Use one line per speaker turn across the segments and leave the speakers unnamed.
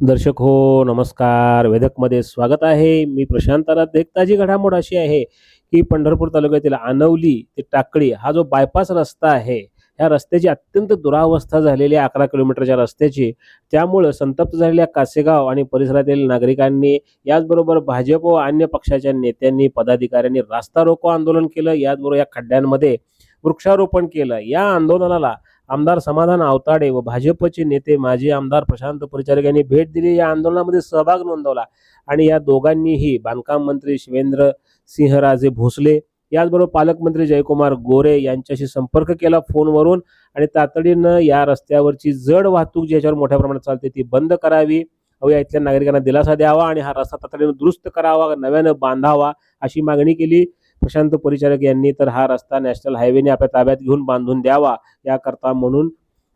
दर्शक हो नमस्कार. वेदकमध्ये स्वागत आहे. मी प्रशांत रात एक ताजी घडामोड अशी आहे की पंढरपूर तालुक्यातील आनवली ते टाकळी हा जो बायपास रस्ता आहे ह्या रस्त्याची अत्यंत दुरावस्था झालेली आहे अकरा किलोमीटरच्या रस्त्याची. त्यामुळं संतप्त झालेल्या कासेगाव आणि परिसरातील नागरिकांनी याचबरोबर भाजप व अन्य पक्षाच्या नेत्यांनी पदाधिकाऱ्यांनी रास्ता रोको आंदोलन केलं. याचबरोबर या खड्ड्यांमध्ये वृक्षारोपण केलं. या आंदोलनाला आमदार समाधान आवताडे व भाजपचे नेते माजी आमदार प्रशांत परिचारक यांनी भेट दिली. या आंदोलनामध्ये सहभाग नोंदवला आणि या दोघांनीही बांधकाम मंत्री शिवेंद्र सिंहराजे भोसले याचबरोबर पालकमंत्री जयकुमार गोरे यांच्याशी संपर्क केला फोनवरून आणि तातडीनं या रस्त्यावरची जड वाहतूक ज्याच्यावर मोठ्या प्रमाणात चालते ती बंद करावी. व या इथल्या नागरिकांना दिलासा द्यावा आणि हा रस्ता तातडीनं दुरुस्त करावा नव्यानं बांधावा अशी मागणी केली. प्रशांत परिचारक यांनी तर हा रस्ता नॅशनल हायवेने आपल्या ताब्यात घेऊन बांधून द्यावा याकरता म्हणून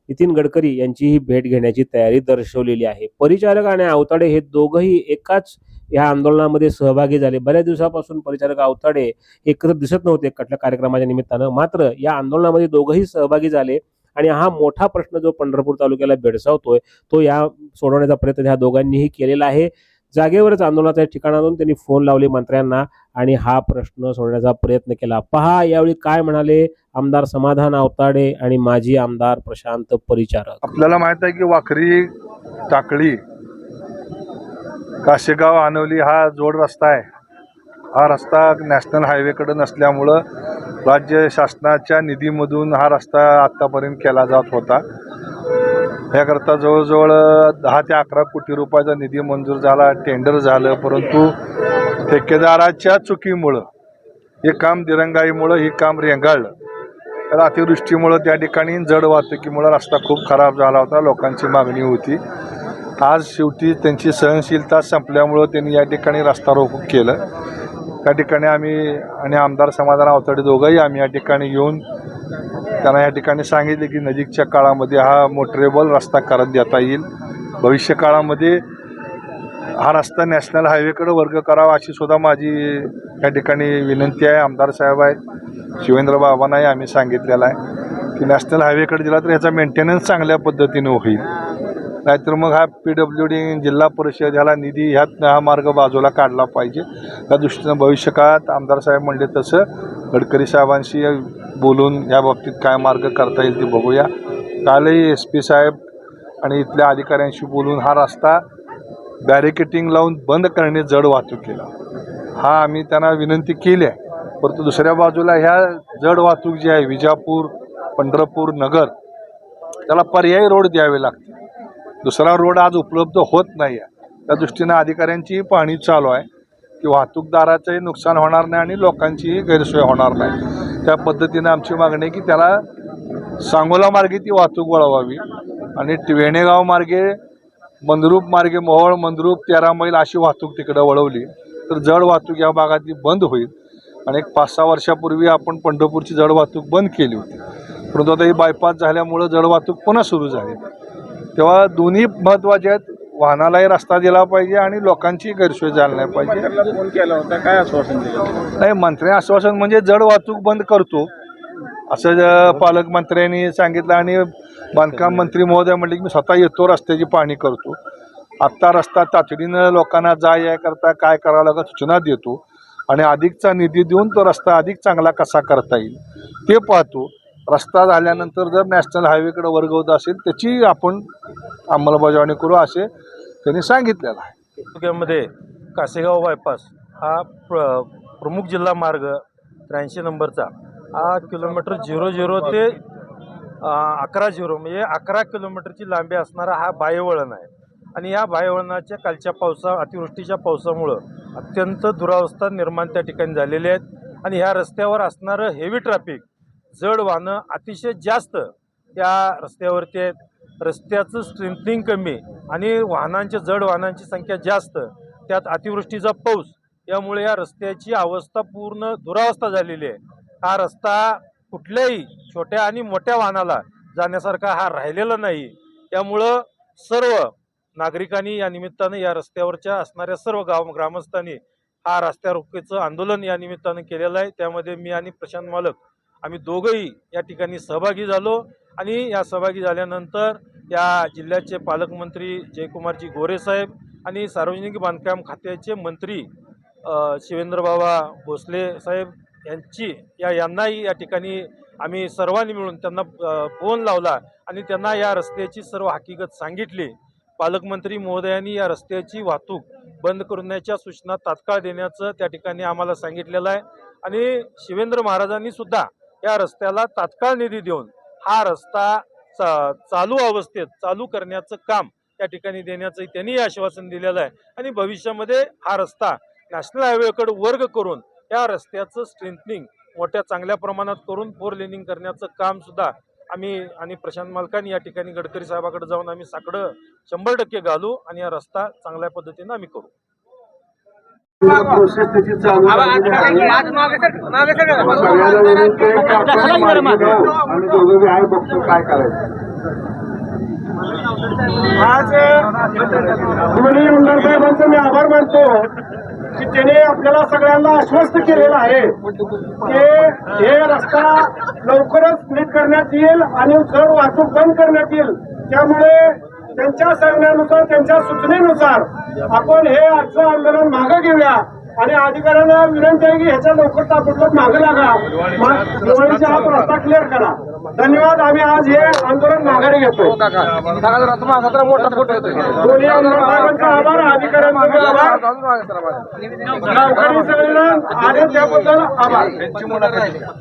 नितीन गडकरी यांची ही भेट घेण्याची तयारी दर्शवलेली आहे. परिचारक आणि अवताडे हे दोघंही एकाच या आंदोलनामध्ये सहभागी झाले. बऱ्याच दिवसापासून परिचारक अवताडे एकत्र दिसत नव्हते कुठल्या कार्यक्रमाच्या निमित्तानं. मात्र या आंदोलनामध्ये दोघंही सहभागी झाले आणि हा मोठा प्रश्न जो पंढरपूर तालुक्याला भेडसावतोय तो या सोडवण्याचा प्रयत्न ह्या दोघांनीही केलेला आहे. जागेवरच आंदोलनाच्या ठिकाणातून त्यांनी फोन लावले मंत्र्यांना आणि हा प्रश्न सोडण्याचा प्रयत्न केला. पहा यावेळी काय म्हणाले आमदार समाधान आवताडे आणि माजी आमदार प्रशांत परिचारक.
आपल्याला माहीत आहे की वाखरी टाकळी काशेगाव आनवली हा जोड रस्ता आहे. हा रस्ता नॅशनल हायवेकडे नसल्यामुळं राज्य शासनाच्या निधीमधून हा रस्ता आत्तापर्यंत केला जात होता. याकरता जवळजवळ दहा ते अकरा कोटी रुपयाचा निधी मंजूर झाला टेंडर झालं परंतु ठेकेदाराच्या चुकीमुळं हे काम दिरंगाईमुळं हे काम रेंगाळलं. तर अतिवृष्टीमुळं त्या ठिकाणी जड वाहतुकीमुळं रस्ता खूप खराब झाला होता लोकांची मागणी होती. आज शेवटी त्यांची सहनशीलता संपल्यामुळं त्यांनी या ठिकाणी रस्ता रोको केलं. त्या ठिकाणी आम्ही आणि आमदार समाधान अवतडे दोघंही आम्ही या ठिकाणी येऊन त्यांना या ठिकाणी सांगितले की नजीकच्या काळामध्ये हा मोटरेबल रस्ता करत देता येईल. भविष्य काळामध्ये हा रस्ता नॅशनल हायवेकडे वर्ग करावा अशी सुद्धा माझी या ठिकाणी विनंती आहे. आमदार साहेब आहेत. शिवेंद्र बाबांनाही आम्ही सांगितलेलं आहे की नॅशनल हायवेकडे दिला तर याचा मेंटेनन्स चांगल्या पद्धतीने होईल. नाहीतर मग हा पी डब्ल्यू डी जिल्हा परिषद ह्याला निधी ह्यात हा मार्ग बाजूला काढला पाहिजे. त्या दृष्टीनं भविष्य काळात आमदार साहेब म्हणले तसं गडकरी साहेबांशी बोलून या बाबतीत काय मार्ग करता येईल ते बघूया. कालही एस पी साहेब आणि इथल्या अधिकाऱ्यांशी बोलून हा रस्ता बॅरिकेटिंग लावून बंद करणे जड वाहतूक केला. हा आम्ही त्यांना विनंती केली आहे. परंतु दुसऱ्या बाजूला ह्या जड वाहतूक जी आहे विजापूर पंढरपूर नगर त्याला पर्यायी रोड द्यावे लागते दुसरा रोड आज उपलब्ध होत नाही आहे त्या दृष्टीनं अधिकाऱ्यांचीही पाहणी चालू आहे. की वाहतूकदाराचंही नुकसान होणार नाही आणि लोकांचीही गैरसोय होणार नाही. त्या पद्धतीनं आमची मागणी आहे की त्याला सांगोला मार्गे ती वाहतूक वळवावी आणि वेणेगाव मार्गे मंद्रूप मार्गे मोहोळ मंद्रूप तेरा मैल अशी वाहतूक तिकडं वळवली तर जड वाहतूक या भागातली बंद होईल आणि एक पाच सहा वर्षापूर्वी आपण पंढरपूरची जड वाहतूक बंद केली होती. परंतु आता ही बायपास झाल्यामुळं जड वाहतूक पुन्हा सुरू झाली. तेव्हा दोन्ही महत्त्वाचे आहेत वाहनालाही रस्ता दिला पाहिजे आणि लोकांची गैरसोय झाली नाही पाहिजे.
फोन केला होता काय आश्वासन दिलं
नाही मंत्री आश्वासन म्हणजे जड वाहतूक बंद करतो. असं पालकमंत्र्यांनी सांगितलं आणि बांधकाम मंत्री महोदय म्हटले की मी स्वतः येतो रस्त्याची पाहणी करतो. आत्ता रस्ता तातडीनं लोकांना जा या करता काय करावं लागत सूचना देतो. आणि अधिकचा निधी देऊन तो रस्ता अधिक चांगला कसा करता येईल ते पाहतो. रस्ता झाल्यानंतर जर नॅशनल हायवेकडे वर्ग होत असेल त्याची आपण अंमलबजावणी करू असे त्यांनी सांगितलेलं आहे.
तालुक्यामध्ये कासेगाव बायपास हा प्र प्रमुख जिल्हा मार्ग त्र्याऐंशी नंबरचा. हा किलोमीटर झिरो झिरो ते अकरा झिरो म्हणजे अकरा किलोमीटरची लांबी असणारा हा बायवळण आहे. आणि या बायवळणाच्या कालच्या पावसा अतिवृष्टीच्या पावसामुळं अत्यंत दुरावस्था निर्माण त्या ठिकाणी झालेली आहेत. आणि ह्या रस्त्यावर असणारं हेवी ट्रॅफिक जड वाहनं अतिशय जास्त त्या रस्त्यावरती आहेत. रस्त्याचं स्ट्रेंथनिंग कमी आणि वाहनांच्या जड वाहनांची संख्या जास्त त्यात अतिवृष्टीचा पाऊस यामुळे या रस्त्याची अवस्था पूर्ण दुरावस्था झालेली आहे. हा रस्ता कुठल्याही छोट्या आणि मोठ्या वाहनाला जाण्यासारखा हा राहिलेला नाही. त्यामुळं सर्व नागरिकांनी या निमित्तानं या रस्त्यावरच्या असणाऱ्या सर्व गाव ग्रामस्थांनी हा रस्त्या रोखेचं आंदोलन या निमित्तानं केलेलं आहे. त्यामध्ये मी आणि प्रशांत मालक आम्ही दोघंही या ठिकाणी सहभागी झालो आणि या सहभागी झाल्यानंतर या जिल्ह्याचे पालकमंत्री जयकुमारजी गोरेसाहेब आणि सार्वजनिक बांधकाम खात्याचे मंत्री शिवेंद्रबाबा भोसले साहेब यांची या यांनाही या ठिकाणी आम्ही सर्वांनी मिळून त्यांना फोन लावला आणि त्यांना या रस्त्याची सर्व हकीकत सांगितली. पालकमंत्री महोदयांनी या रस्त्याची वाहतूक बंद करण्याच्या सूचना तात्काळ देण्याचं त्या ठिकाणी आम्हाला सांगितलेलं आहे. आणि शिवेंद्र महाराजांनी सुद्धा या रस्त्याला तात्काळ निधी देऊन हा रस्ता चा- चालू अवस्थेत चालू करण्याचं काम त्या ठिकाणी देण्याचं त्यांनी आश्वासन दिलेलं आहे. आणि भविष्यामध्ये हा रस्ता नॅशनल हायवेकडे वर्ग करून या रस्त्याचं स्ट्रेंथनिंग मोठ्या चांगल्या प्रमाणात करून फोर लेनिंग करण्याचं काम सुद्धा आम्ही आणि प्रशांत मालकांनी या ठिकाणी गडकरी साहेबाकडे जाऊन आम्ही साकडं शंभर टक्के घालू आणि हा रस्ता चांगल्या पद्धतीनं आम्ही करू.
प्रोसेस त्याची चालू. सगळ्याला दोघं आहे बघतो काय करायचं. आज दोन्ही आमदार साहेबांचे मी आभार मानतो की त्याने आपल्याला सगळ्यांना आश्वस्त केलेलं आहे की हे रस्ता लवकरच नीट करण्यात येईल आणि जड वाहतूक बंद करण्यात येईल. त्यामुळे त्यांच्या सांगण्यानुसार त्यांच्या सूचनेनुसार आपण हे आजचं आंदोलन मागे घेऊया. आणि अधिकाऱ्यांना विनंती आहे की ह्याच्या लवकर ताबडतोब मागे लागा. दिवाळीचा हा रस्ता क्लिअर करा. धन्यवाद. आम्ही आज हे आंदोलन माघारी घेतोय. दोन्ही आमदार साहेबांचा आभार. अधिकाऱ्यांचा आभार. गावकरी सगळेजण आले त्याबद्दल आभार.